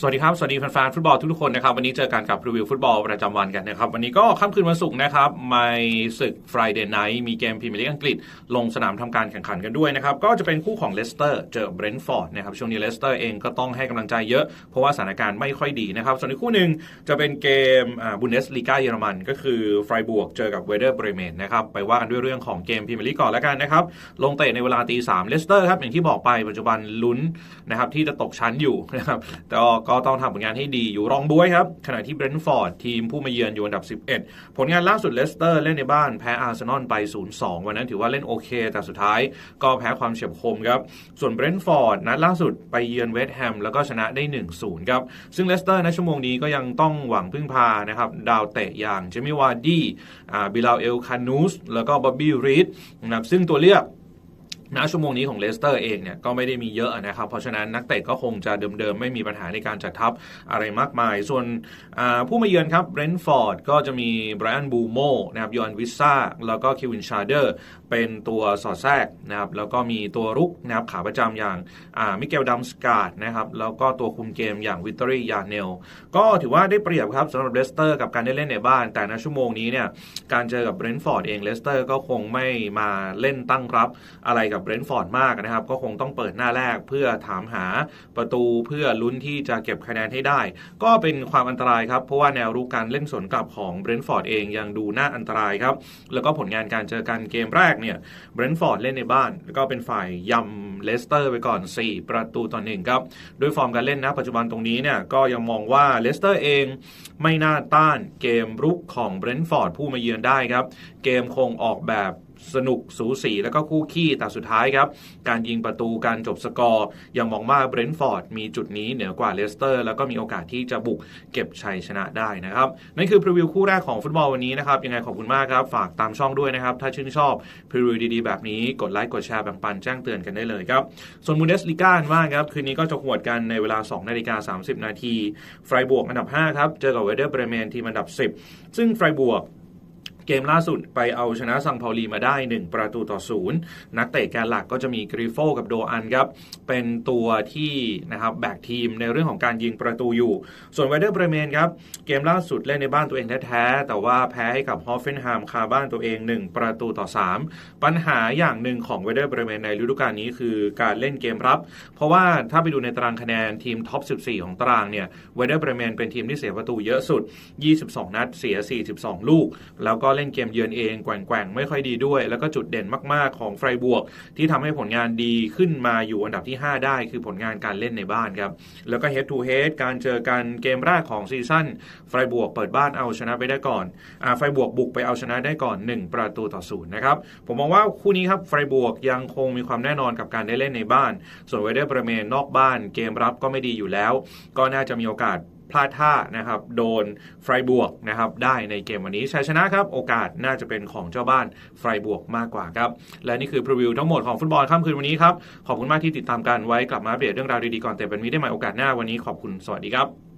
สวัสดีครับ สวัสดีแฟนๆฟุตบอลทุกๆคนนะครับวันนี้เจอกันกับรีวิวฟุตบอลประจำวันกันนะครับ วันนี้ก็ค่ำคืนวันศุกร์นะครับม่ศึก Friday Night มีเกมพรีเมียร์ลีกอังกฤษ ลงสนามทำการแข่งขันกันด้วยนะครับ ก็จะเป็นคู่ของเลสเตอร์เจอเบรนท์ฟอร์ดนะครับ ช่วงนี้เลสเตอร์เองก็ต้องให้กำลังใจเยอะ เพราะว่าสถานการณ์ไม่ค่อยดีนะครับ ส่วนอีกคู่หนึ่งจะเป็นเกมบุนเดสลีกาเยอรมันก็คือไฟบวกเจอกับเวเดอร์เบรเมนนะครับไปว่ากันด้วยเรื่องของเกมพรีเมียร์ลีกก่อนแล้วกันนะครับลงเตะในเวลาตีสามเลสเตอร์ครับอย่างที่บอกไปปัจจุบันลุ้นนะครับที่จะตกชั้นอยู่นะครับแต่ก็ต้องทำผลงานให้ดีอยู่รองบ้วยครับ ขณะที่เบรนท์ฟอร์ดทีมผู้มาเยือนอยู่อันดับ 11 ผลงานล่าสุดเลสเตอร์เล่นในบ้านแพ้อาร์เซนอลไป 0-2 วันนั้นถือว่าเล่นโอเค แต่สุดท้ายก็แพ้ความเฉียบคมครับ ส่วนเบรนท์ฟอร์ดนัดล่าสุดไปเยือนเวสต์แฮมแล้วก็ชนะได้ 1-0 ครับ ซึ่งเลสเตอร์ในชั่วโมงนี้ก็ยังต้องหวังพึ่งพานะครับดาวเตะอย่างเจมี่วาร์ดี้บิลาเอลคานูสแล้วก็บ๊อบบี้รีดนะครับซึ่งตัวเลือก ณชั่วโมงนี้ของเลสเตอร์เองเนี่ยก็ไม่ได้มีเยอะนะครับ เพราะฉะนั้นนักเตะก็คงจะเดิมๆ ไม่มีปัญหาในการจัดทัพอะไรมากมาย ส่วนผู้มาเยือนครับเบรนฟอร์ดก็จะมีไบรอันบูโมนะครับยอนวิซ่าแล้วก็คิวินชาร์เดอร์เป็นตัวสอดแทรกนะครับแล้วก็มีตัวรุกนะครับขาประจำอย่างมิเกลดัมสกาดนะครับแล้วก็ตัวคุมเกมอย่างวิตเตอรี่ยาเนลก็ถือว่าได้เปรียบครับสำหรับเลสเตอร์กับการได้เล่นในบ้าน แต่ในชั่วโมงนี้เนี่ยการเจอกับเบรนฟอร์ดเองเลสเตอร์ก็คงไม่มาเล่นตั้งรับอะไรกับเบรนท์ฟอร์ดมากนะครับ ก็คงต้องเปิดหน้าแรกเพื่อถามหาประตูเพื่อลุ้นที่จะเก็บคะแนนให้ได้ ก็เป็นความอันตรายครับ เพราะว่าแนวรุกการเล่นสวนกลับของเบรนท์ฟอร์ดเองยังดูน่าอันตรายครับ แล้วก็ผลงานการเจอกันเกมแรกเนี่ยเบรนท์ฟอร์ดเล่นในบ้าน แล้วก็เป็นฝ่ายยำเลสเตอร์ไปก่อน 4 ประตูต่อหนึ่งครับด้วยฟอร์มการเล่นนะปัจจุบันตรงนี้เนี่ยก็ยังมองว่าเลสเตอร์เองไม่น่าต้านเกมรุกของเบรนท์ฟอร์ดผู้มาเยือนได้ครับ เกมคงออกแบบ สนุกสูสีแล้วก็คู่ขี้แต่สุดท้ายครับ การยิงประตูการจบสกอร์ยังมองว่าเบรนท์ฟอร์ดมีจุดนี้เหนือกว่าเลสเตอร์ แล้วก็มีโอกาสที่จะบุกเก็บชัยชนะได้นะครับ นั่นคือพรีวิวคู่แรกของฟุตบอลวันนี้นะครับ ยังไงขอบคุณมากครับ ฝากตามช่องด้วยนะครับ ถ้าชื่นชอบพรีวิวดีๆ แบบนี้กดไลค์กดแชร์แบ่งปันแจ้งเตือนกันได้เลยครับ ส่วนมูเดสลิก้าว่าครับ คืนนี้ก็จะหวดกันในเวลา2นาฬิกา30 นาทีไฟบวกอันดับ5ครับเจอกับเวเดอร์เบรเมนทีมอันดับ 10 ซึ่งไฟบวก เกมล่าสุดไปเอาชนะซังพาลีมาได้ 1 ประตูต่อศูนย์นักเตะแกนหลักก็จะมีกริฟโฟกับโดอันครับ เป็นตัวที่นะครับแบกทีมในเรื่องของการยิงประตูอยู่ ส่วนไวเดอร์เบรเมนครับ เกมล่าสุดเล่นในบ้านตัวเองแท้ๆ แต่ว่าแพ้ให้กับฮอฟเฟนแฮมคาบ้านตัวเอง 1 ประตูต่อ 3 ปัญหาอย่างหนึ่งของไวเดอร์เบรเมนในฤดูกาลนี้คือการเล่นเกมรับ เพราะว่าถ้าไปดูในตารางคะแนนทีมท็อป 14 ของตารางเนี่ยไวเดอร์เบรเมนเป็นทีมที่เสียประตูเยอะสุด 22 นัดเสีย 42 ลูก แล้วก็เล่นเกมเยือนเองแกว่งๆไม่ค่อยดีด้วย แล้วก็จุดเด่นมากๆของไฟบวก ที่ทำให้ผลงานดีขึ้นมาอยู่อันดับที่ 5 ได้ คือผลงานการเล่นในบ้านครับ แล้วก็ head to head การเจอกันเกมแรกของซีซั่นไฟบวกเปิดบ้านเอาชนะไปได้ก่อนอไฟบวกบุกไปเอาชนะได้ก่อน 1 ประตูต่อศูนย์นะครับผมมองว่าคู่นี้ครับไฟบวกยังคงมีความแน่นอนกับการได้เล่นในบ้าน ส่วนไวเดอร์ประเมนนอกบ้านเกมรับก็ไม่ดีอยู่แล้ว ก็น่าจะมีโอกาส พลาดท่านะครับโดนไฟบวกนะครับได้ในเกมวันนี้ชัยชนะครับ โอกาสน่าจะเป็นของเจ้าบ้านไฟบวกมากกว่าครับ และนี่คือพรีวิวทั้งหมดของฟุตบอลค่ำคืนวันนี้ครับ ขอบคุณมากที่ติดตามกันไว้กลับมาอัปเดเรื่องราวดีๆก่อนแต่เป็นมีได้ใหม่โอกาสหน้าวันนี้ขอบคุณสวัสดีครับ